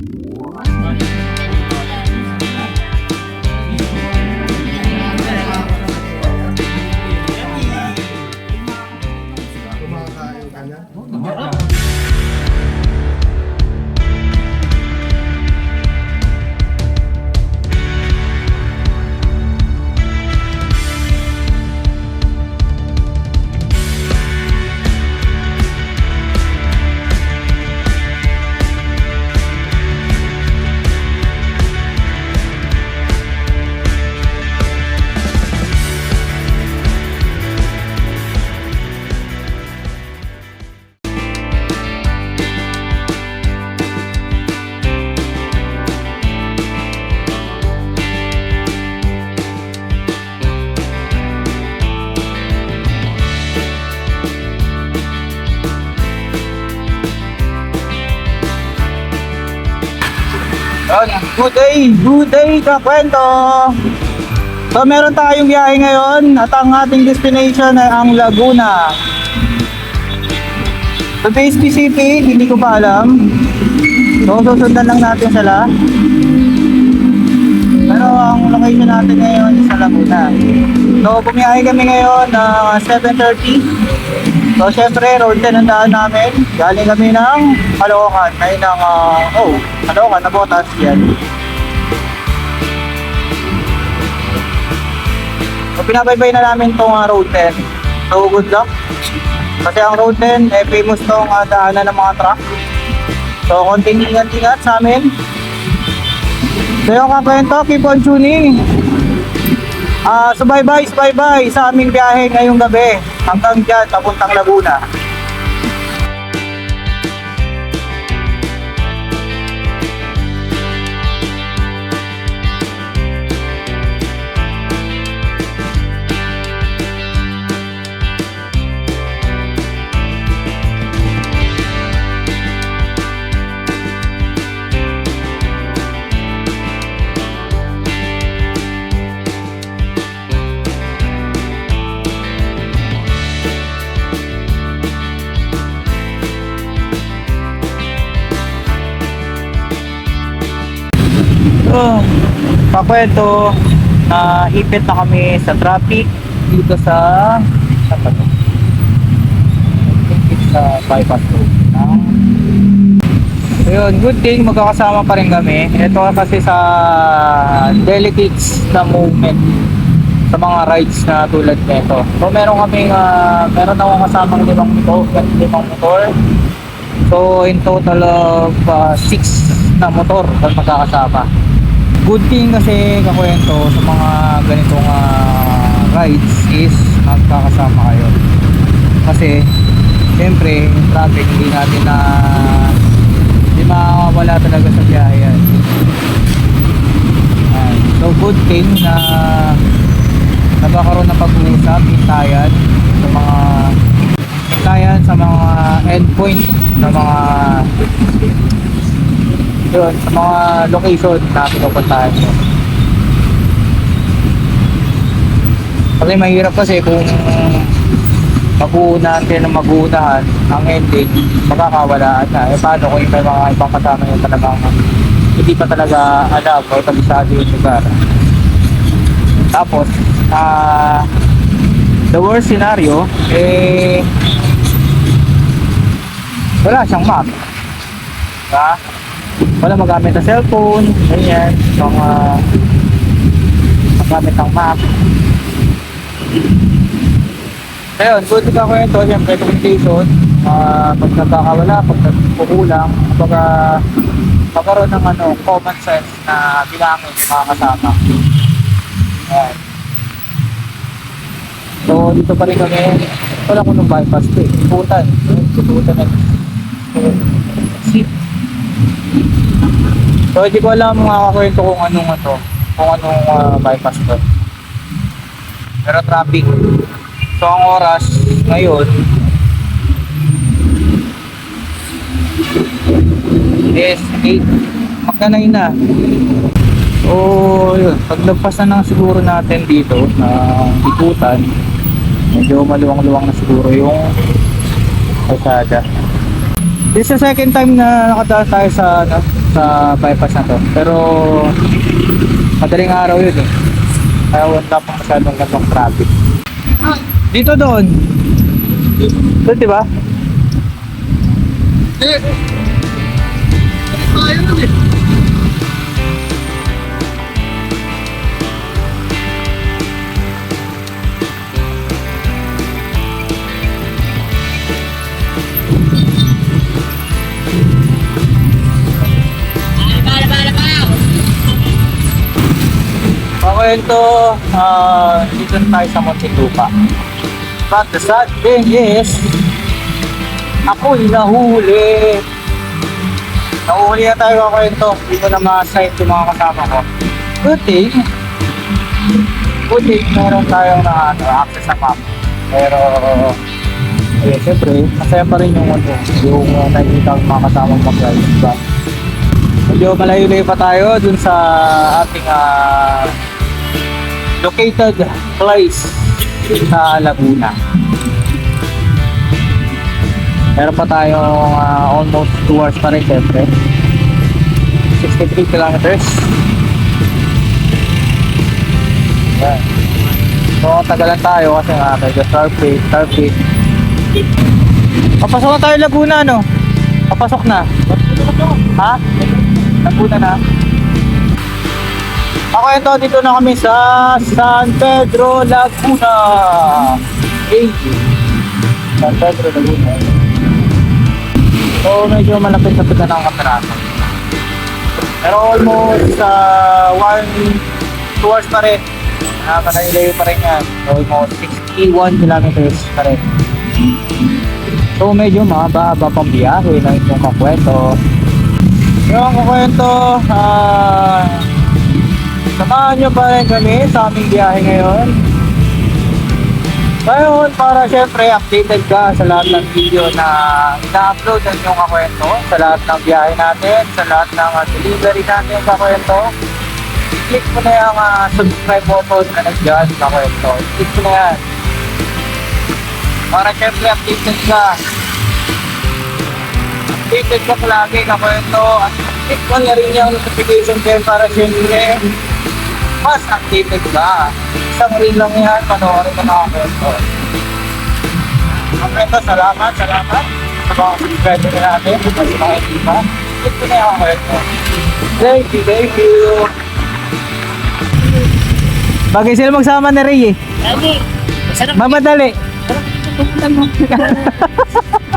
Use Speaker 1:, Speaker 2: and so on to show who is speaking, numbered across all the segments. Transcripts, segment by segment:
Speaker 1: Thank
Speaker 2: you. Good day, good day kakwento! So meron tayong biyahe ngayon at ang ating destination ay ang Laguna. So to be specific, hindi ko pa alam. So susundan lang natin sila. Pero ang location natin ngayon is sa Laguna. So bumiyahe kami ngayon na 7.30. So syempre, road 10 ang daan namin. Galing kami ng Caloocan. Ay ng, ah, oh, Caloocan, Nabotas, yan. So pinabaybay na namin tong ah, road 10. So good luck. Kasi ang road 10, eh, famous tong uh, daanan ng mga truck. So konting ingat-ingat sa amin. So yung kakwento, keep on tuning. Ah, subaybay, subaybay sa aming biyahe ngayong gabi hanggang dyan, papuntang Laguna. Pakwento na ipit na kami sa traffic dito sa sa it's sa bypass road. No? Ayun, good thing magkakasama pa rin kami. Ito kasi sa delegates na movement sa mga rides na tulad nito. So meron kaming uh, meron akong kasamang limang motor, limang motor. So in total of uh, six na motor ang magkakasama. Good thing kasi kakwento sa mga ganitong ah, rides is magkakasama kayo. Kasi siyempre yung traffic hindi natin na hindi makakawala talaga sa biyahe. So good thing na nagkakaroon ng pag-uusap, hintayan sa mga hintayan sa mga endpoint ng mga yun, sa mga location na pinupuntahan nyo. Kasi mahirap kasi kung mag-uunahan kayo ng mag-uunahan, ang ending, magkakawalaan na. Eh paano kung may mga ibang kasama yung talagang hindi pa talaga alam o kabisado yung lugar. Tapos, ah the worst scenario, eh, wala siyang map. Diba? Wala magamit ng cellphone, ganyan, mga magamit ng map. Ayun, good ka kwento, siyempre communication, uh, pag nagkakawala, pag nagkukulang, kapag magkaroon ng ano, common sense na bilangin mga kasama. Ayan. So, dito pa rin kami, wala ko nung bypass to eh, ikutan, ikutan na seat. So, hindi ko alam mga kakwento kung anong ano, kung anong ah, bypass to. Pero traffic. So, ang oras ngayon is 8. Magka 9 na. So, yun. Paglagpas na ng siguro natin dito na ikutan, medyo maluwang-luwang na siguro yung kalsada. This is the second time na nakadaan tayo sa ano, sa bypass na to. Pero madaling araw yun eh. Kaya wala pa masyadong gandang traffic. Dito doon. Doon di ba? Pakwento, ah, dito tayo sa Montelupa. But the sad thing is, ako'y nahuli. Nahuli na tayo kakwento. Dito na mga site yung mga kasama ko. Good thing, good thing, meron tayong na, ano, access sa map. Pero, eh, siyempre, masaya pa rin yung ano, yung uh, nakikita ang mga kasamang mag-ride. Diba? Medyo malayo-layo pa tayo dun sa ating ah, located place sa Laguna. Meron pa tayong ah, almost 2 hours pa rin syempre. 63 kilometers. Yan. So, tagalan tayo kasi nga medyo traffic, traffic. Papasok na tayo Laguna, no? Papasok na. Ha? Laguna na. Ako ito, dito na kami sa San Pedro, Laguna. Hey. San Pedro, Laguna. So, medyo malapit-lapit na ng kapiraso. Pero almost uh, one, two hours pa rin. Nakakalayo pa rin yan. Almost 61 kilometers pa rin. So, medyo mahaba-haba pang biyahe na inyong kakwento. Yung kakwento, ah... Samahan nyo pa rin kami sa aming biyahe ngayon. Ngayon, para syempre updated ka sa lahat ng video na ina-upload ng inyong kakwento, sa lahat ng biyahe natin, sa lahat ng uh, delivery natin kakwento, click mo na yung uh, subscribe button na nandyan kakwento. Click mo na yan. Para syempre updated ka. Updated ka palagi kakwento. At click mo na rin yung notification bell para syempre mas updated ka. Isang rin lang yan, panoorin mo na ako ito. Kakwento, salamat, salamat. Sa mga subscriber na natin, sa mga iba. Mo na yung kwento. Thank you, thank you. Bagay sila magsama ni Ray eh.
Speaker 3: Lagi. Sarap
Speaker 2: Mamadali.
Speaker 3: pupunta mo.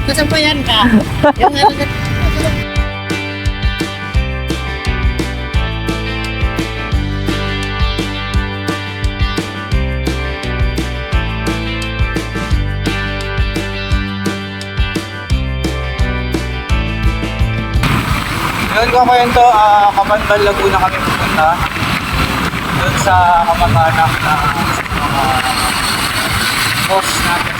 Speaker 3: Kasampayan ka. Yung ano na...
Speaker 2: Yun ko kwento, uh, Kabanbal Laguna kami pupunta. Doon sa kamag-anak na mga boss natin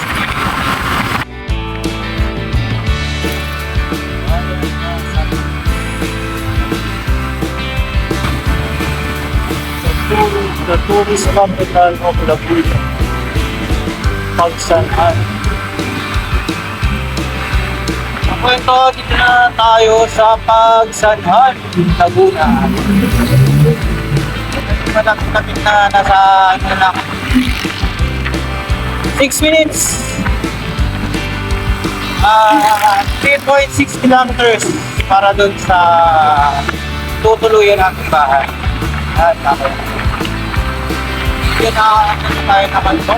Speaker 2: The tourist capital of Laguna. Pagsanhan. Kwento, dito na tayo sa Pagsanhan, Laguna. Malapit-lapit na nasa ano na lang. 6 minutes. Ah, 3.6 kilometers para doon sa tutuluyan nating bahay. At ako. Yun na ano tayo naman to.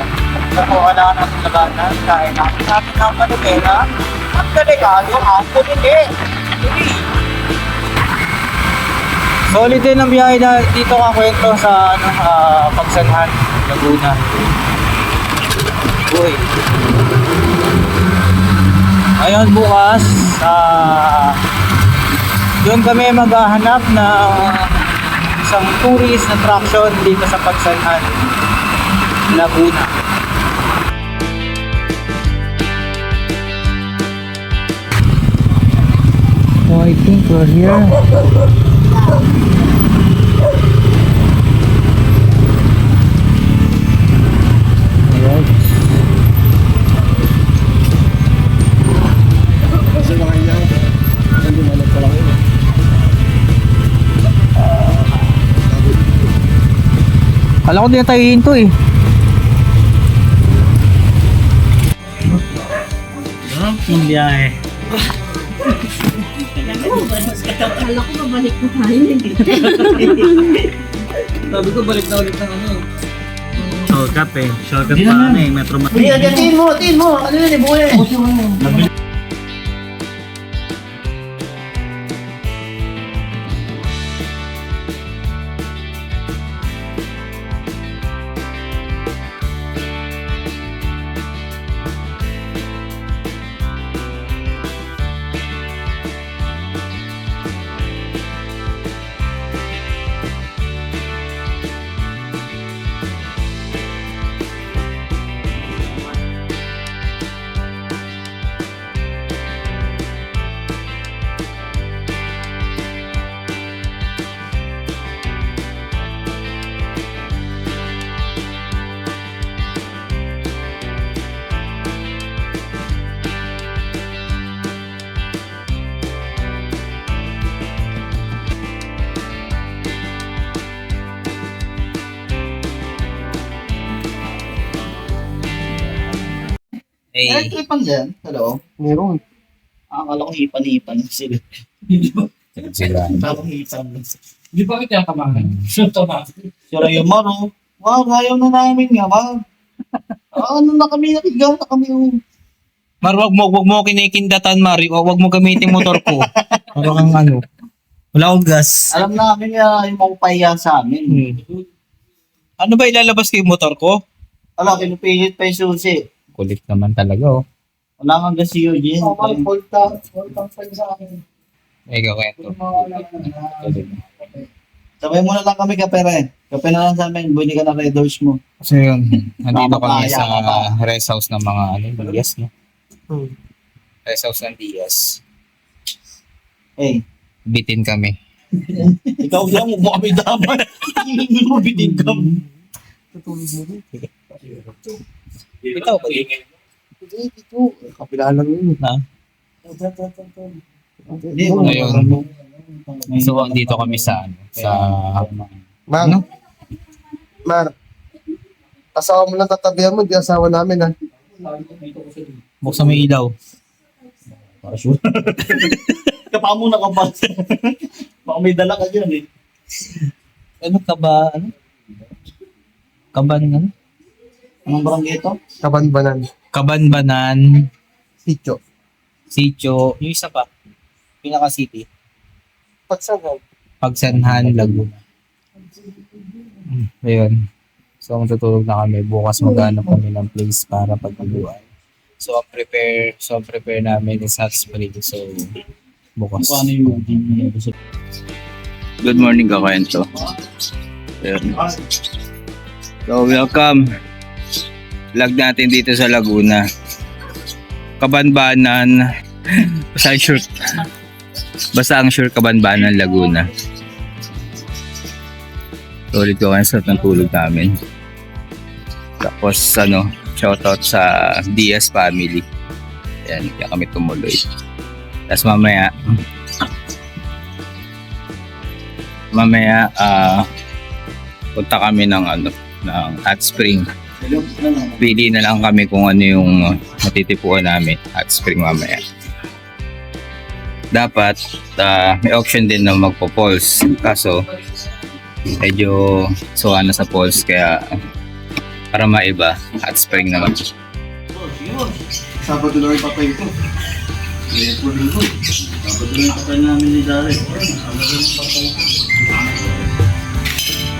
Speaker 2: Nakuha na natin labanan. Dahil natin natin ng manubela. Ang delikado ako hindi. Hindi. Solid din ang biyahe na dito ka kwento sa ano, ah, Pagsanhan, Laguna. Uy. Ngayon bukas, ah, doon kami maghahanap ng isang tourist attraction dito sa Pagsanhan, Laguna. So I think we're here. Kala ko din tayo hinto eh. Sarap yung biyahe.
Speaker 3: Akala ko mabalik ko tayo.
Speaker 2: Sabi ko balik na ulit ng ano. Shortcut eh. Shortcut pa ano eh. Metro Manila.
Speaker 4: Atin mo, atin mo. Ano yun, ibuhay.
Speaker 2: Eh,
Speaker 4: Meron ipan dyan. Hello.
Speaker 1: Meron.
Speaker 4: Akala ko hipan-hipan sila.
Speaker 2: sila.
Speaker 4: Parang hipan lang sila.
Speaker 5: Di ba kita tamahan? So, tama.
Speaker 4: Sira yung maro. Wow, ayaw na namin nga, wow. Ah, ano na kami, nakigaw na kami. oh.
Speaker 2: Mar, wag mo, wag mo kinikindatan, Mari. O wag mo gamitin motor ko. Parang kang ano. Wala akong gas.
Speaker 4: Alam namin nga yung mapapahiya sa amin.
Speaker 2: Hmm. Ano ba ilalabas ko yung motor ko?
Speaker 4: Wala, kinupilit pa yung susi.
Speaker 2: Kulit naman talaga, oh.
Speaker 4: Wala kang gas si Eugene.
Speaker 1: Oh, may volta. Volta pa sa akin.
Speaker 2: Ikaw, kwento.
Speaker 4: Sabay mo na lang kami kape rin. Kape na lang sa amin, buli ka na red doors mo.
Speaker 2: Kasi yun, nandito kami sa
Speaker 4: pa.
Speaker 2: rest house ng mga ano, Diaz, no?
Speaker 1: Hmm.
Speaker 2: Rest house ng Diaz.
Speaker 4: Eh,
Speaker 2: Bitin kami.
Speaker 4: ikaw lang, mo kami. Hindi mo bitin ka.
Speaker 1: Tutulog mo rin.
Speaker 2: Ikaw, pag
Speaker 1: Hindi, dito. Kapila lang yun.
Speaker 2: Na?
Speaker 4: Hindi,
Speaker 2: Ayun. So, dito kami sa, ano, sa,
Speaker 1: Mar,
Speaker 2: ano?
Speaker 1: Mar. Asawa mo lang tatabihan mo, di asawa namin ha.
Speaker 2: Buksan mo yung ilaw.
Speaker 4: Kapa mo na kapal. Baka may dala ka dyan eh.
Speaker 2: Ano ka ba, ano? Kaban, ano?
Speaker 4: Anong barangay ito?
Speaker 1: Kabanbanan.
Speaker 2: Kabanbanan,
Speaker 1: Sityo.
Speaker 2: Sitio, yung isa pa, pinaka-city,
Speaker 1: Pagsagal.
Speaker 2: Pagsanhan, Laguna. Mm, Ayun. So, matutulog na kami. Bukas magano kami ng place para pagpuluan. So, ang prepare, so ang prepare namin is hot spring. So, bukas.
Speaker 4: Yung
Speaker 2: Good morning, kakwento. Ayun. So, welcome. Vlog natin dito sa Laguna. Kabanbanan. Basta ang sure. Basta ang sure Kabanbanan, Laguna. Solid ko kayo sa ng tulog namin. Tapos ano, shoutout sa DS family. Ayan, kaya kami tumuloy. Tapos mamaya, mamaya, ah, punta kami ng ano, ng hot spring. Pili na lang kami kung ano yung matitipuan namin hot spring mamaya. Dapat ah, may option din na magpo-pulse. Kaso medyo suka na sa pulse kaya para maiba hot spring naman.
Speaker 1: Sabado lang papay ko.
Speaker 4: Na yung patay namin ni Dari. Tara,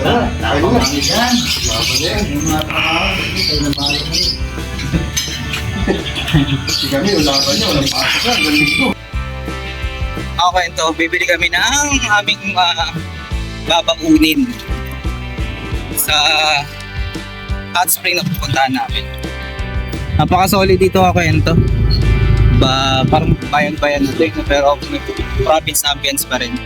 Speaker 4: tayo na. Kami dyan. Yung mga trabaho, tayo na.
Speaker 1: Si kami, wala ka niya. Walang pasok yan. Galing ko.
Speaker 2: Okay, ito, bibili kami ng aming uh, babaunin sa hot spring na pupuntahan namin. Napaka-solid dito ako ito. Ba, parang bayan-bayan na ito, pero may province ambience pa rin.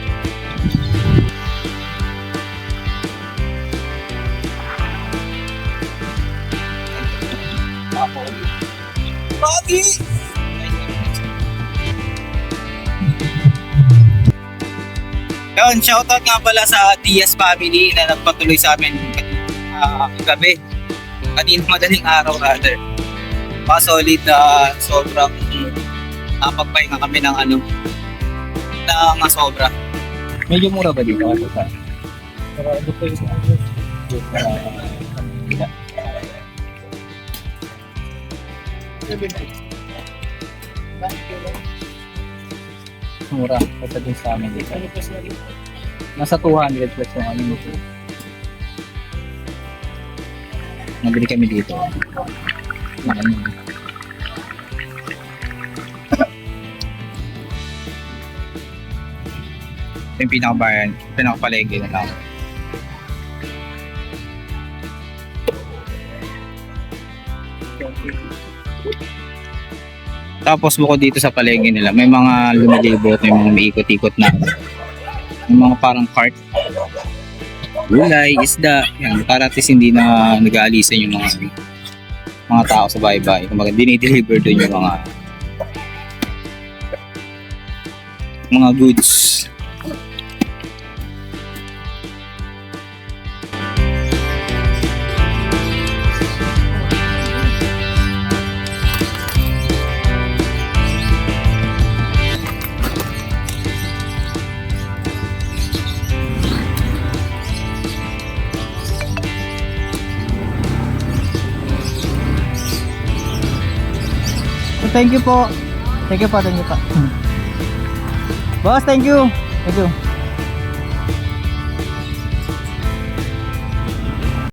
Speaker 2: Pogi! Yun, shoutout nga pala sa DS family na nagpatuloy sa amin
Speaker 6: ah, gabi. Kanina madaling araw rather. Mga solid na sobrang napagpahinga kami ng ano ng sobra. Medyo mura ba dito kasi sa Pero ano po yung Mura. Kasi din sa amin dito. Nasa 200 plus yung ano nito. Nabili kami dito. Ano. Yung pinakabayan, pinakapalengke na lang. Tapos bukod dito sa palengke nila, may mga lumilibot, may mga umiikot-ikot na may mga parang cart. Gulay, isda, yan, para at hindi na nag-aalisan yung mga mga tao sa bahay-bahay. Kumbaga, dinideliver doon yung mga mga goods. Thank you po. Thank you po, thank you po. Boss, thank you. Thank you.